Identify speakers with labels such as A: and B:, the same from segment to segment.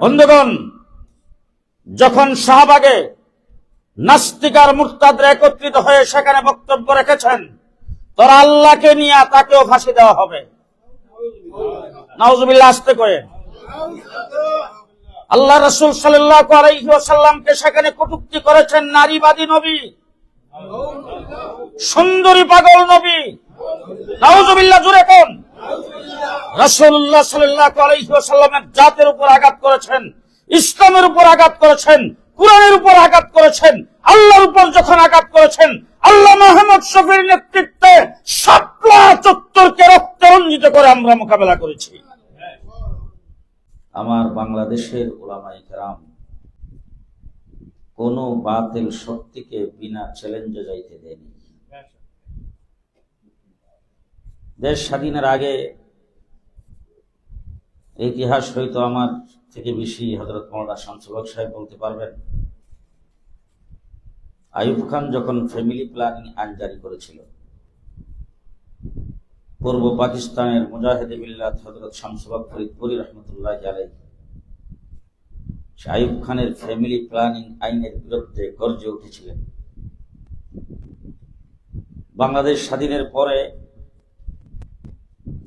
A: বন্ধুগণ, যখন শাহবাগে নাস্তিকার মুরতাদরা একত্রিত হয়ে সেখানে বক্তব্য রেখেছেন, তোরা আল্লাহকে নিয়ে তাকেও ফাঁসি দেওয়া হবে। নাউজুবিল্লাহ, আসতে করে। আল্লাহ রসুল সাল্লাহ আলাইসাল্লামকে সেখানে কটুক্তি করেছেন, নারীবাদী নবী, সুন্দরী পাগল নবী। নাউজুবিল্লাহ জুড়ে কোন? রসুল্লাহ সাল্লাহ আলাইসাল্লামের জাতের উপর আঘাত করেছেন, ইসলামের উপর আঘাত করেছেন, কোরআনের উপর আঘাত করেছেন, আল্লাহর উপর যখন আঘাত করেছেন, আল্লাহ মাহমুদ শফির নেতৃত্বে সাপলা চত্বরকে রক্তে রঞ্জিত করে আমরা মোকাবেলা করেছি। আমার বাংলাদেশের ওলামাই কেরাম, কোন বাতিল শক্তিকে বিনা চ্যালেঞ্জে যাইতে দেয়নি। দেশ স্বাধীনের আগে ইতিহাস হয়তো আমার থেকে বেশি হজরত মৌলানা শামসুলক সাহেব বলতে পারবেন। আইয়ুব খান যখন ফ্যামিলি প্ল্যানিং আইন জারি করেছিল, পূর্ব পাকিস্তানের মুজাহিদ বিল্লাহ হজরত শামসুলক ফরিদপুরি রহমতুল্লাহ আলাই আইয়ুব খানের ফ্যামিলি প্ল্যানিং আইনের বিরুদ্ধে গর্জে উঠেছিলেন। বাংলাদেশ স্বাধীনের পরে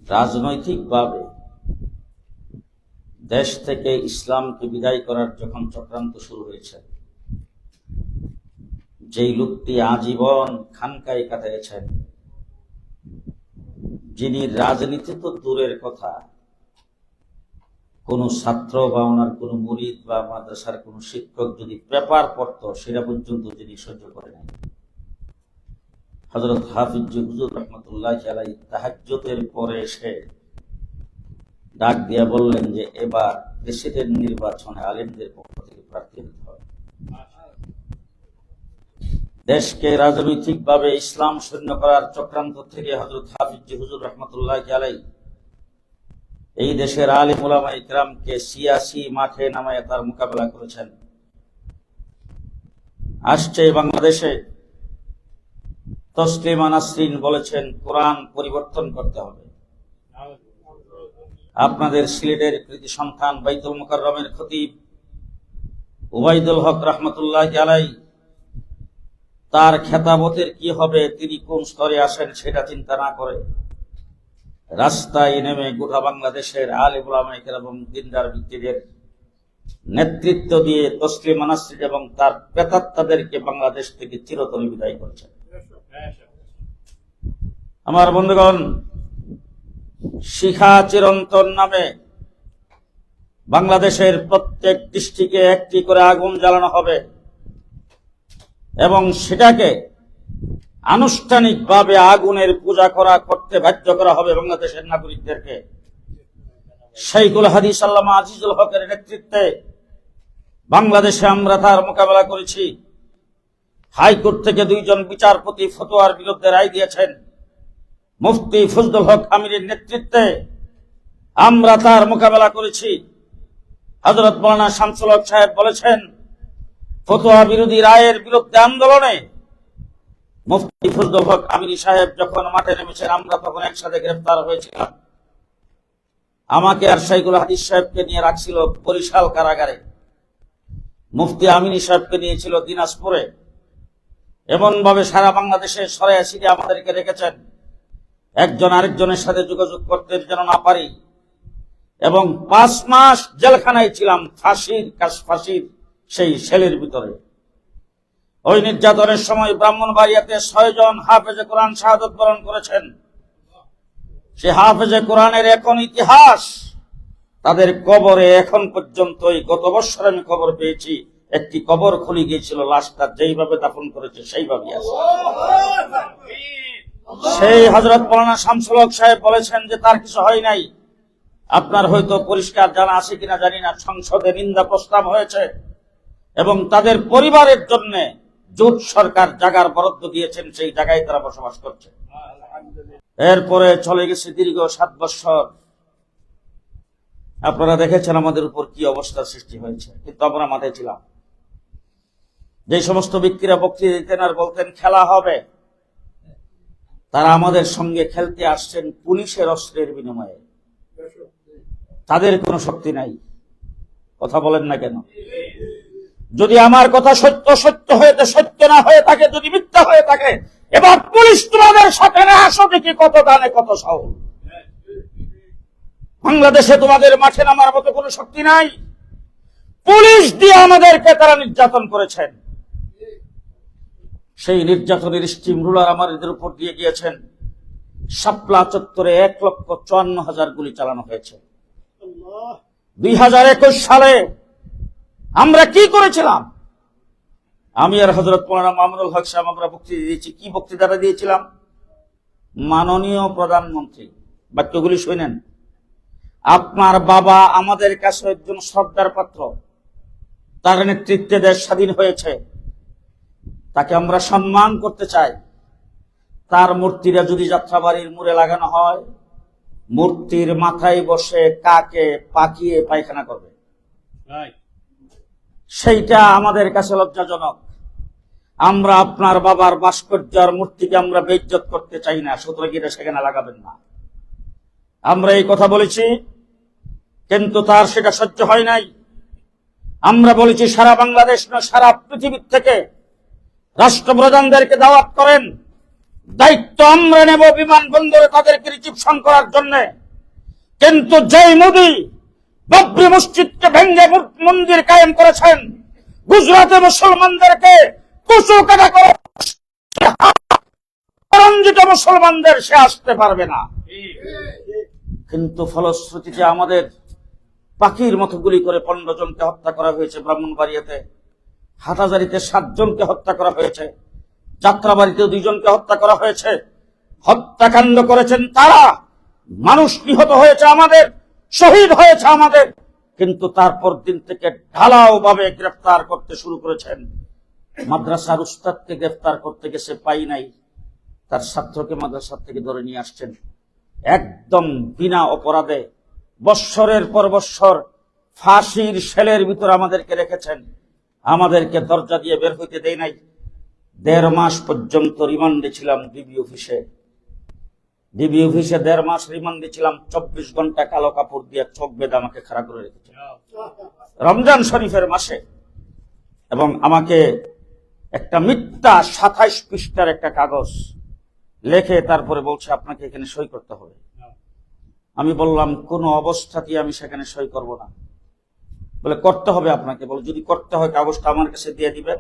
A: রাজনৈতিকভাবে দেশ থেকে ইসলামকে বিদায় করার যখন চক্রান্ত শুরু হয়েছে, যেই লোকটি আজীবন খানকায় কাটিয়েছেন যিনি রাজনীতি তো দূরের কথা, কোন ছাত্র বা ওনার কোন মুরিদ বা মাদ্রাসার কোন শিক্ষক যদি পেপার পড়তো, সেটা পর্যন্ত তিনি সহ্য করে নাই। হজরত হাফিজ হুজুর রহমতুল্লাহ আলাই তাহাজ্জতের পরে এসে ডাক দিয়া বললেন যে, এবার প্রেসিডেন্ট নির্বাচনে আলেমদের পক্ষ থেকে প্রার্থী হতে হবে। দেশকে রাজনৈতিকভাবে ইসলাম শূন্য করার চক্রান্ত থেকে হজরত হাফিজ হুজুর রহমতুল্লাহ আলাই এই দেশের আলিম উলামা ইকরামকে সিয়াসি মাঠে নামায় তার মোকাবেলা করেছেন। আসছে বাংলাদেশে তসলিমা নাসরিন বলেছেন, কোরআন পরিবর্তন করতে হবে। আপনাদের সিলেটের কৃতি সন্তান বাইতুল মুকাররমের খতিব উবাইদুল হক রহমতুল্লাহ আলাই তার খেতাবতের কি হবে, তিনি কোন স্তরে আসেন সেটা চিন্তা না করে রাস্তায় নেমে গোটা বাংলাদেশের আলিমুলামাইকের এবং দিনদার ব্যক্তিদের নেতৃত্ব দিয়ে তসলিম আনাসির এবং তার পেতাত্তাদেরকে বাংলাদেশ থেকে চিরতরে বিদায় করছেন। আমার বন্ধুগণ, শিখা চিরন্তন নামে বাংলাদেশের প্রত্যেক ডিস্ট্রিক্টে একটি করে আগুন জ্বালানো হবে এবং সেটাকে আনুষ্ঠানিকভাবে আগুনের পূজা করা, করতে বাধ্য করা হবে বাংলাদেশের নাগরিকদেরকে। শাইকুল হাদিস আল্লামা আজিজুল হকের নেতৃত্বে বাংলাদেশে আমরা তার মোকাবেলা করেছি। হাইকোর্ট থেকে দুইজন বিচারপতি ফতোয়ার বিরুদ্ধে রায় দিয়েছেন। মুফতি ফজলুল হক আমিরের নেতৃত্বে আমরা তার মোকাবেলা করেছি। হজরত মৌলানা শামসুল হক সাহেব বলেছেন, ফতোয়া বিরোধী রায়ের বিরুদ্ধে আন্দোলনে মুফতি ফজলুল হক আমিরি সাহেব যখন মাঠে নেমেছেন, আমরা তখন একসাথে গ্রেফতার হয়েছিলাম। আমাকে আর শাইকুল হাদিস সাহেবকে নিয়ে রাখছিল বরিশাল কারাগারে। মুফতি আমিনী সাহেবকে নিয়েছিল দিনাজপুরে। এমন ভাবে সারা বাংলাদেশে সরাই সিরে আমাদেরকে রেখেছেন। একজন আরেকজনের সাথে যোগাযোগ করতে যেন না পারি। এবং পাঁচ মাস জেলখানায় ছিলাম, ফাঁসির কাশ ফাঁসির সেই সেলের ভিতরে। ওই নির্যাতনের সময় ব্রাহ্মণবাড়িয়াতে ছয়জন হাফেজে কোরআন শাহাদত বরণ করেছেন। সে হাফেজে কোরআনের এখন ইতিহাস। তাদের কবরে এখন পর্যন্তই গত বছর আমি খবর পেয়েছি। একটি কবর খুলে গিয়েছিল লাশটা যেইভাবে দাফন করেছে সেইভাবেই আছে। সেই হজরত মৌলানা শামসুল হক সাহেব বলেছেন যে তার কিছু হয় নাই। আপনার হয়তো পরিষ্কার জানা আছে কিনা জানি না, সংসদে নিন্দা প্রস্তাব হয়েছে এবং তাদের পরিবারের জন্য জোট সরকার জাগার বরাদ্দ দিয়েছেন, সেই জায়গায় তারা বসবাস করছে। এরপরে চলে গেছে দীর্ঘ সাত বছর। আপনারা দেখেছেন আমাদের উপর কি অবস্থার সৃষ্টি হয়েছে, কিন্তু আমরা মাঠে ছিলাম। যে সমস্ত ব্যক্তিরা বক্তৃতা দিতেন আর বলতেন, খেলা হবে। তারা আমাদের সঙ্গে খেলতে আসছেন পুলিশের অস্ত্রের বিনিময়ে। তাদের কোনো শক্তি নাই। কথা বলেন না কেন? যদি আমার কথা সত্য সত্য হয়ে সত্য না হয়ে থাকে, যদি মিথ্যা হয়ে থাকে, এবার পুলিশ তোমাদের সাথে আসো দেখি কত দানে, কত সাহস? বাংলাদেশে তোমাদের মাঠে নামার মতো কোনো শক্তি নাই। পুলিশ দিয়ে আমাদেরকে তারা নির্যাতন করেছেন। সেই নির্যাতনের স্টিম রুলার আমাদের উপর দিয়ে গিয়েছেন। শাপলা চত্বরে এক লক্ষ চুয়ান্ন হাজার গুলি চালানো হয়েছে। দুই হাজার একুশ সালে আমরা কি করেছিলাম? আমি আর হজরত মৌলানা মামুনুল হক সাহেব আমরা বক্তৃতা দিয়েছি। কি বক্তৃতাটা দিয়েছিলাম? মাননীয় প্রধানমন্ত্রী বাক্যগুলি শুনেন। আপনার বাবা আমাদের কাছে একজন শ্রদ্ধার পাত্র। তার নেতৃত্বে দেশ স্বাধীন হয়েছে। তাকে আমরা সম্মান করতে চাই। তার মূর্তিটা যদি যাত্রাবাড়ির মুড়ে লাগানো হয় মূর্তির মাথায় বসে কাকে পাকিয়ে পায়খানা করবে? সেইটা আমাদের কাছে লজ্জাজনক। আমরা আপনার বাবার ভাস্কর্য আর মূর্তিকে আমরা বেজ্জত করতে চাই না সুতরাং এটা সেখানে লাগাবেন না। আমরা এই কথা বলেছি কিন্তু তার সেটা সহ্য হয় নাই। আমরা বলেছি সারা বাংলাদেশ না সারা পৃথিবীর থেকে রাষ্ট্রপ্রধানদেরকে দাওয়াত করেন। দায়িত্ব আমরা নেব বিমানবন্দরে তাদেরকে রিসিপশন করার জন্য। কিন্তু যেই মোদী বাবরি মসজিদকে ভেঙ্গে মন্দির কায়েম করেছেন, গুজরাটে মুসলমানদেরকে কুচু কাটা করে রঞ্জিত মুসলমানদের সে আসতে পারবে না। কিন্তু ফলশ্রুতিতে আমাদের পাখির মতো গুলি করে পনেরো জনকে হত্যা করা হয়েছে ব্রাহ্মণবাড়িয়াতে। হাটাজারিতে সাতজনকে হত্যা করা হয়েছে, যাত্রাবাড়িতেও দুইজনকে হত্যা করা হয়েছে। হত্যাকাণ্ড করেছেন তারা। মানুষ নিহত হয়েছে আমাদের, শহীদ হয়েছে আমাদের। কিন্তু তারপর দিন থেকে ঢালাও ভাবে গ্রেফতার করতে শুরু করেছেন। মাদ্রাসার উস্তাদকে গ্রেফতার করতে গেছে পাই নাই। তার ছাত্রকে মাদ্রাসার থেকে ধরে নিয়ে আসছেন। একদম বিনা অপরাধে বৎসরের পর বৎসর ফাঁসির সেলের ভিতর আমাদেরকে রেখেছেন। আমাদেরকে দরজা দিয়ে বের হইতে দেয় নাই। দেড় মাস পর্যন্ত রিমান্ডে ছিলাম ডিবি অফিসে। ডিবি অফিসে দেড় মাস রিমান্ডে ছিলাম, চব্বিশ ঘণ্টা কালো কাপড় দিয়ে চোখ বেঁধে আমাকে খাড়া করে রেখেছে। রমজান শরীফের মাসে এবং আমাকে একটা মিথ্যা সাতাইশ পৃষ্ঠার একটা কাগজ লেখে তারপরে বলছে, আপনাকে এখানে সই করতে হবে। আমি বললাম, কোনো অবস্থাতেই আমি সেখানে সই করব না। বলে, করতে হবে আপনাকে। বলে, যদি করতে হয়, কাগজটা আমার কাছে দিয়ে দিবেন।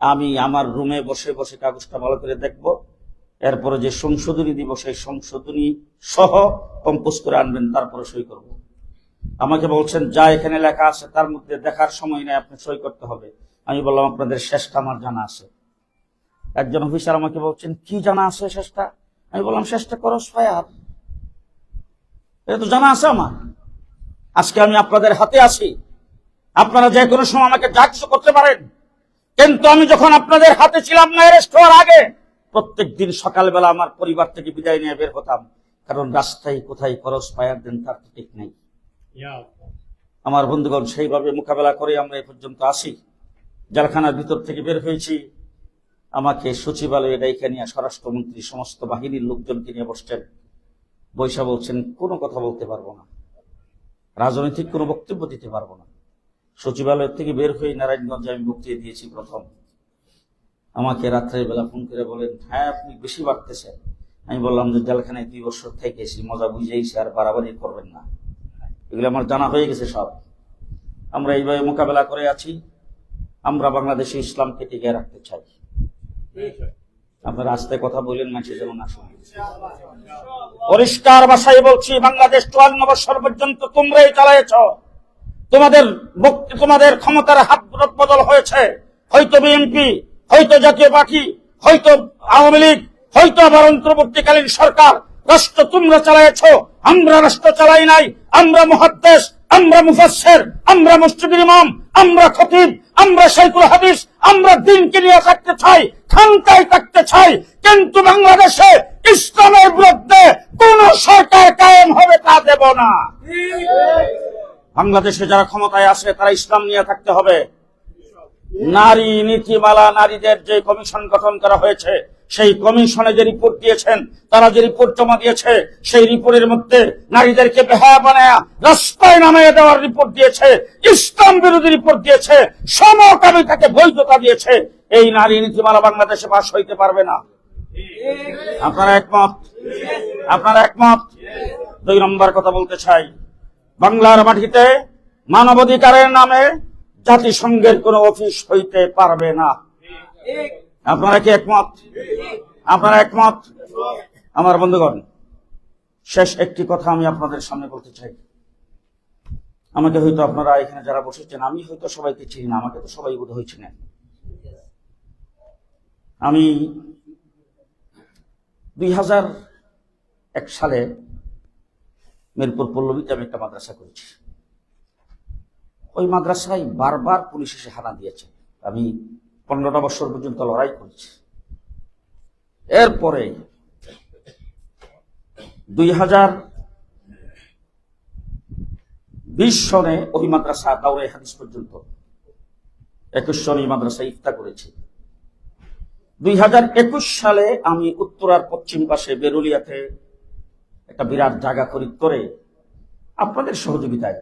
A: আমি আমার রুমে বসে বসে কাগজটা ভালো করে দেখব। এরপরে যে সংশোধনী দিব, সেই সংশোধনী সহ কম্পোজ করে আনবেন, তারপরে সই করব। আমাকে বলছেন, যা এখানে লেখা আছে, তার মধ্যে দেখার সময় নেই আপনি সই করতে হবে। আমি বললাম, আপনাদের শেষটা আমার জানা আছে। একজন অফিসার আমাকে বলছেন, কি জানা আছে শেষটা? আমি বললাম, শেষটা করস ফায়ার। এটা তো জানা আছে আমার। আজকে আমি আপনাদের হাতে আছি। আপনারা যে কোনো সময় আমাকে যা কিছু করতে পারেন। কিন্তু আমি যখন আপনাদের হাতে ছিলাম না অ্যারেস্ট হওয়ার আগে প্রত্যেক দিন সকালবেলা আমার পরিবার থেকে বিদায় নিয়ে বের হতাম। কারণ রাস্তায় কোথায় খরচ পায়ার দেন তার তো ঠিক নেই। আমার বন্ধুগণ সেইভাবে মোকাবেলা করে আমরা এ পর্যন্ত আসি। জেলখানার ভিতর থেকে বের হয়েছি। আমাকে সচিবালয়ে ডাইকে নিয়ে স্বরাষ্ট্রমন্ত্রী সমস্ত বাহিনীর লোকজনকে নিয়ে বসছেন। বৈশা বলছেন কোনো কথা বলতে পারব না। রাজনৈতিক কোনো বক্তব্য দিতে পারব না। সচিবালয় থেকে বের হয়ে নারায়ণগঞ্জে আমি বক্তৃতা দিয়েছি প্রথম। আমাকে রাত্রের বেলা ফোন করে বলেন হ্যাঁ আপনি বেশি বাড়তেছেন। আমি বললাম যে, জেলখানায় দুই বছর থেকে এসি মজা বুঝেইছি আর বাড়াবাড়ি করবেন না। এগুলো আমার জানা হয়ে গেছে সব। আমরা এইভাবে মোকাবেলা করে আছি। আমরা বাংলাদেশে ইসলামকে টিকে রাখতে চাই। আপনারা আস্তে কথা বললেন মাঝে যেমন আসুন পরিষ্কার ভাষায় বলছি, বাংলাদেশ চুয়ান্ন বছর পর্যন্ত তোমরাই চালাইছ তোমাদের তোমাদের ক্ষমতার হাত বদল হয়েছে। হয়তো বিএনপি, হয়তো জাতীয় পার্টি, হয়তো আওয়ামী লীগ, হয়তো আবার অন্তর্বর্তীকালীন সরকার। রাষ্ট্র তোমরা চালাইছ আমরা রাষ্ট্র চালাই নাই। আমরা মহাদ্দেশ, আমরা মুফাসের আমরা মুসলিম ইমাম, আমরা খতিব, আমরা শাইকুল হাদিস, আমরা দিনকে নিয়ে থাকতে চাই, খানকায় থাকতে চাই। কিন্তু বাংলাদেশে ইসলামের বিরুদ্ধে কোন সরকার কায়েম হবে তা দেব না বাংলাদেশে যারা ক্ষমতায় আসে তারা ইসলাম নিয়ে থাকতে হবে। নারী নীতিমালা, নারীদের যে কমিশন গঠন করা হয়েছে, সেই কমিশনে যে রিপোর্ট দিয়েছেন, তারা যে রিপোর্ট জমা দিয়েছে, সেই রিপোর্টের মধ্যে নারীদেরকে বেহায়া বানায়া রাস্তায় নামিয়ে দেওয়ার রিপোর্ট দিয়েছে, ইসলাম বিরোধী রিপোর্ট দিয়েছে সমকামিতাকে বৈধতা দিয়েছে। এই নারী নীতিমালা বাংলাদেশে পাশ হইতে পারবে না। আপনারা একমত? আপনারা একমত? দুই নম্বর কথা বলতে চাই। বাংলার মাটিতে মানবাধিকারের নামে জাতিসংঘের কোন অফিস হইতে পারবে না। আপনারা কি একমত? আপনারা একমত? আমার বন্ধুগণ, শেষ একটি কথা আমি আপনাদের সামনে বলতে চাই। আমাকে হয়তো আপনারা এখানে যারা বসেছেন, আমি হয়তো সবাইকে চিনি না, আমাকে তো সবাই বোধ হয়েছে আমি দুই এক সালে মিরপুর পল্লবীতে আমি একটা মাদ্রাসা করেছি। ওই মাদ্রাসায় বারবার পুলিশ এসে হানা দিয়েছে। আমি পনেরোটা বছর পর্যন্ত লড়াই করেছি। এরপরে দুই হাজার বিশ সনে ওই মাদ্রাসা দাউরে হাদিস পর্যন্ত একুশ সনে মাদ্রাসা ইফতা করেছি। দুই সালে আমি উত্তরার পশ্চিম পাশে বেরুলিয়াতে একটা বিরাট জায়গা খরিদ করে আপনাদের সহযোগিতায়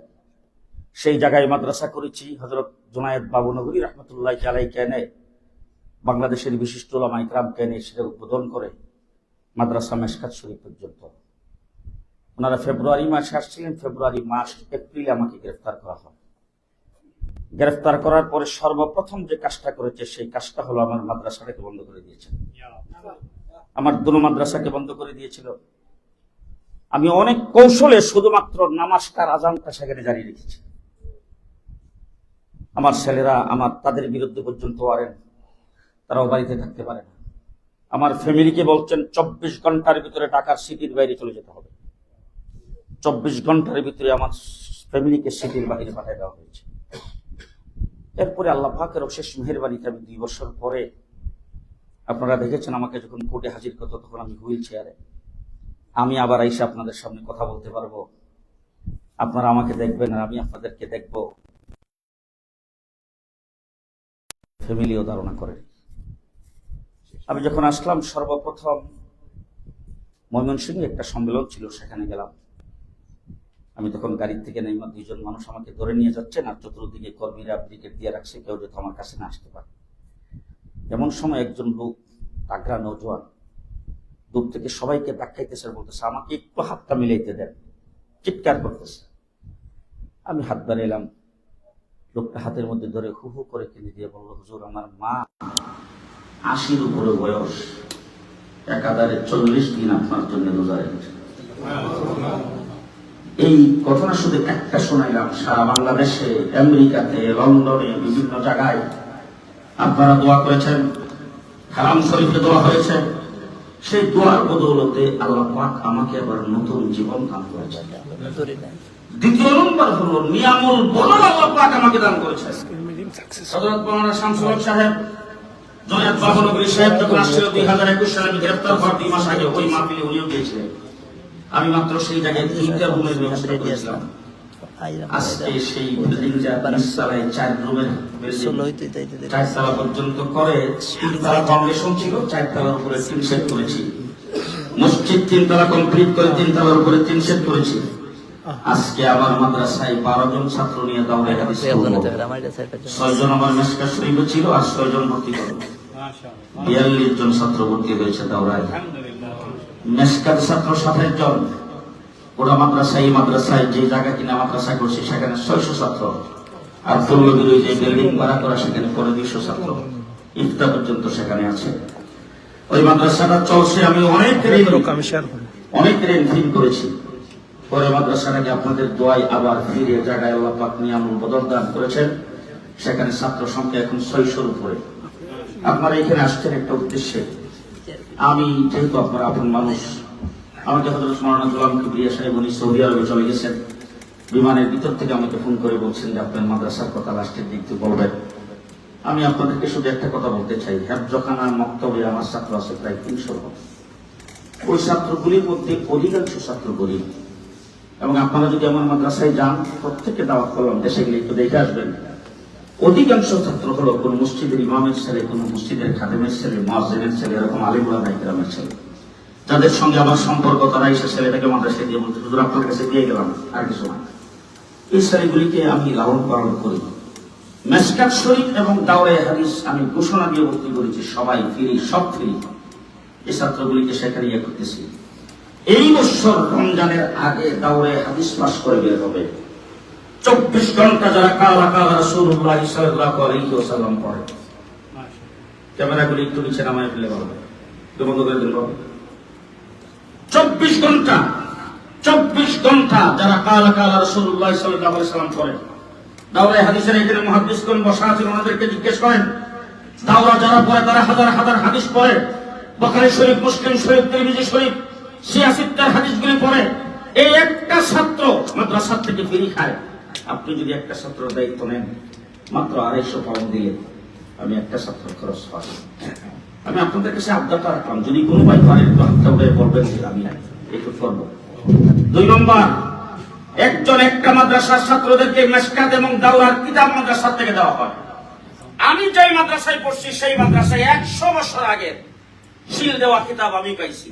A: সেই জায়গায় মাদ্রাসা করেছি। হজরত জোনায়েদ বাবুনগরী রহমতুল্লাহ আলাই কেনে বাংলাদেশের বিশিষ্ট ওলামা ইকরাম কেনে সেটা উদ্বোধন করে মাদ্রাসা মেশকাত শরীফ পর্যন্ত। ওনারা ফেব্রুয়ারি মাসে আসছিলেন, ফেব্রুয়ারি মাস এপ্রিলে আমাকে গ্রেফতার করা হয়। গ্রেফতার করার পরে সর্বপ্রথম যে কাজটা করেছে, সেই কাজটা হলো আমার মাদ্রাসাটাকে বন্ধ করে দিয়েছে। আমার দুনো মাদ্রাসাকে বন্ধ করে দিয়েছিল। আমি অনেক কৌশলে শুধুমাত্র নামাজটার আজানটা সেখানে জারি রেখেছি। আমার ছেলেরা, আমার তাদের বিরুদ্ধে পর্যন্ত আরেন তারাও বাড়িতে থাকতে পারে না। আমার ফ্যামিলিকে বলছেন, চব্বিশ ঘণ্টার ভিতরে টাকার সিটির বাইরে চলে যেতে হবে। চব্বিশ ঘণ্টার ভিতরে আমার ফ্যামিলিকে সিটির বাইরে পাঠিয়ে দেওয়া হয়েছে। এরপরে আল্লাহ পাকের অশেষ মেহরবানিতে আমি দুই বছর পরে, আপনারা দেখেছেন আমাকে যখন কোর্টে হাজির করতো, তখন আমি হুইল চেয়ারে আমি আবার এসে আপনাদের সামনে কথা বলতে পারব। আপনারা আমাকে দেখবেন আর আমি আপনাদেরকে দেখব। ফ্যামিলিও ধারণা করে। আমি যখন আসলাম, সর্বপ্রথম ময়মনসিংহে একটা সম্মেলন ছিল, সেখানে গেলাম। আমি তখন গাড়ির থেকে নেই দুইজন মানুষ আমাকে ধরে নিয়ে যাচ্ছেন, আর চতুর্দিকে কর্মীরা ব্রিকেট দিয়ে রাখছে, কেউ যাতে আমার কাছে না আসতে পারে। এমন সময় একজন লোক তাগরা নৌজোয়ান দূর থেকে সবাইকে দেখাইতেছে বলতেছে, আমাকে একটু হাতটা মিলাইতে দেন। চিৎকার করতেছে। আমি হাত বাড়াইলাম, লোকটা হাতের মধ্যে ধরে হু হু করে কিনে দিয়ে বলল, হুজুর, আমার মা আশির উপরে বয়স, একাধারে চল্লিশ দিন আপনার জন্য রোজা রেখেছে। এই ঘটনা শুধু একটা শোনাইলাম, সারা বাংলাদেশে, আমেরিকাতে, লন্ডনে, বিভিন্ন জায়গায়। আপনারা দোয়া করেছেন হারাম শরীফে দোয়া হয়েছে। সেই দোয়ার বদৌলতে আল্লাহ পাক আমাকে আবার নতুন জীবন দান করেছে দ্বিতীয় নম্বর নিয়ামুল বদল আল্লাহ পাক আমাকে দান করেছে হযরত মাওলানা শামসুল সাহেব সাহেব যখন আসছিল দুই হাজার একুশ সালে, আমি গ্রেপ্তার হওয়ার দুই মাস আগে ওই মাহফিলে উনিও গিয়েছিলেন। আমি মাত্র সেই জায়গায় তিনটা রুমের ব্যবস্থা করেছিলাম। আজকে সেই বিল্ডিংটা নিচতলায় চার রুমের চারতলা পর্যন্ত করে তিনতলা ফাউন্ডেশন ছিল চারতলার উপরে তিন সেট করেছি। মসজিদ তিনতলা কমপ্লিট করে তিনতলার উপরে তিন সেট করেছি। আজকে আমার মাদ্রাসায় বারো জন ছাত্র নিয়ে হাদিস। ছয়জন আমার মেসকা শরীফে ছিল আর ছয়জন ভর্তি করব। বিয়াল্লিশ জন ছাত্র ভর্তি হয়েছে দাওরায় মেসকার ছাত্র সাতাশ জন। ওরা মাদ্রাসায় এই মাদ্রাসায় যে জায়গা কিনা মাদ্রাসা করছে সেখানে ছয়শো ছাত্র। আর পল্লবীর যে বিল্ডিং ভাড়া করা সেখানে পরে দুইশো ছাত্র। ইফতা পর্যন্ত সেখানে আছে। ওই মাদ্রাসাটা চলছে আমি অনেক ঋণ অনেক ঋণ ফিল করেছি। পরে মাদ্রাসাটাকে আপনাদের দোয়াই আবার ফিরে জায়গায় আল্লাহ পাক নিয়ামুল বদল দান করেছেন। সেখানে ছাত্র সংখ্যা এখন ছয়শোর উপরে। আপনারা এখানে আসছেন একটা উদ্দেশ্যে। আমি যেহেতু আপনারা আপন মানুষ আমাকে হজরত মৌলানা গোলাম কিবরিয়া সাহেব, উনি সৌদি আরবে চলে গেছেন। বিমানের ভিতর থেকে আমাকে ফোন করে বলছেন যে, আপনার মাদ্রাসার কথা লাস্টের দিক থেকে বলবেন। আমি আপনাদেরকে শুধু একটা কথা বলতে চাই। হ্যাবজখানা মক্তবে আমার ছাত্র আছে প্রায় তিনশো ওই ছাত্রগুলির মধ্যে অধিকাংশ ছাত্র গরিব। এবং আপনারা যদি আমার মাদ্রাসায় যান, প্রত্যেককে দাওয়াত করলাম, দেশে গেলে একটু দেখে আসবেন। অধিকাংশ ছাত্র হলো কোন মসজিদের ইমামের ছেলে, কোন মসজিদের খাদেমের ছেলে, মহাজেনের ছেলে, এরকম আলিমুল্লাহ নাইকেরামের ছেলে। যাদের সঙ্গে আমার সম্পর্ক, তারা এসে ছেলেটাকে মাদ্রাসায় দিয়ে বলতে হুজুর, আপনার কাছে দিয়ে গেলাম, আর কিছু না। এই ছেলেগুলিকে আমি লালন পালন করি। মেসকাত শরীফ এবং দাওরে হাদিস আমি ঘোষণা দিয়ে ভর্তি করেছি, সবাই ফ্রি, সব ফ্রি। এই ছাত্রগুলিকে সেখানে ইয়ে করতেছি। এই বছর রমজানের আগে দাওরে হাদিস পাস করে বের হবে। চব্বিশ ঘণ্টা যারা কালা কালা রসুল্লাহ সাল্লাল্লাহু আলাইহি ওয়াসাল্লাম পড়ে। ক্যামেরাগুলি একটু নিচে নামায় ফেলে একটু বন্ধ করে দিলে চব্বিশ ঘণ্টা চব্বিশ ঘণ্টা যারা কালা কালা রসুল্লাহ সাল্লাম পড়ে দাওরা হাদিসের মহাদিসগণ বসা আছেন ওনাদেরকে জিজ্ঞেস করেন, দাওরা যারা পড়ে, তারা হাজার হাজার হাদিস পড়ে। বখারি শরীফ, মুসলিম শরীফ, তিরমিজি শরীফ হাদিসগুলি পড়ে। এই একটা ছাত্র মাদ্রাসার থেকে ফিরি খায়। আপনি যদি একটা ছাত্র দায়িত্ব নেন, মাত্র আড়াইশো পাউন্ড দিয়ে আমি একটা ছাত্র খরচ পাই আমি আপনাদের কাছে আবদারটা রাখলাম যদি কোনো ভাই পারেন তো হাতটা উঠে বলবেন যে আমি একটু করব। দুই নম্বর একজন একটা মাদ্রাসার ছাত্রদেরকে মেসকাত এবং দাওরার কিতাব মাদ্রাসার থেকে দেওয়া হয়। আমি যেই মাদ্রাসায় পড়ছি সেই মাদ্রাসায় একশো বছর আগে শিল দেওয়া কিতাব আমি পাইছি।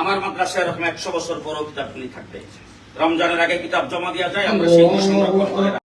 A: আমার মাদ্রাসায় এরকম একশো বছর পরও কিতাবগুলি থাকবে। রমজানের আগে কিতাব জমা দেওয়া যায় আমরা সেগুলো সংরক্ষণ করে।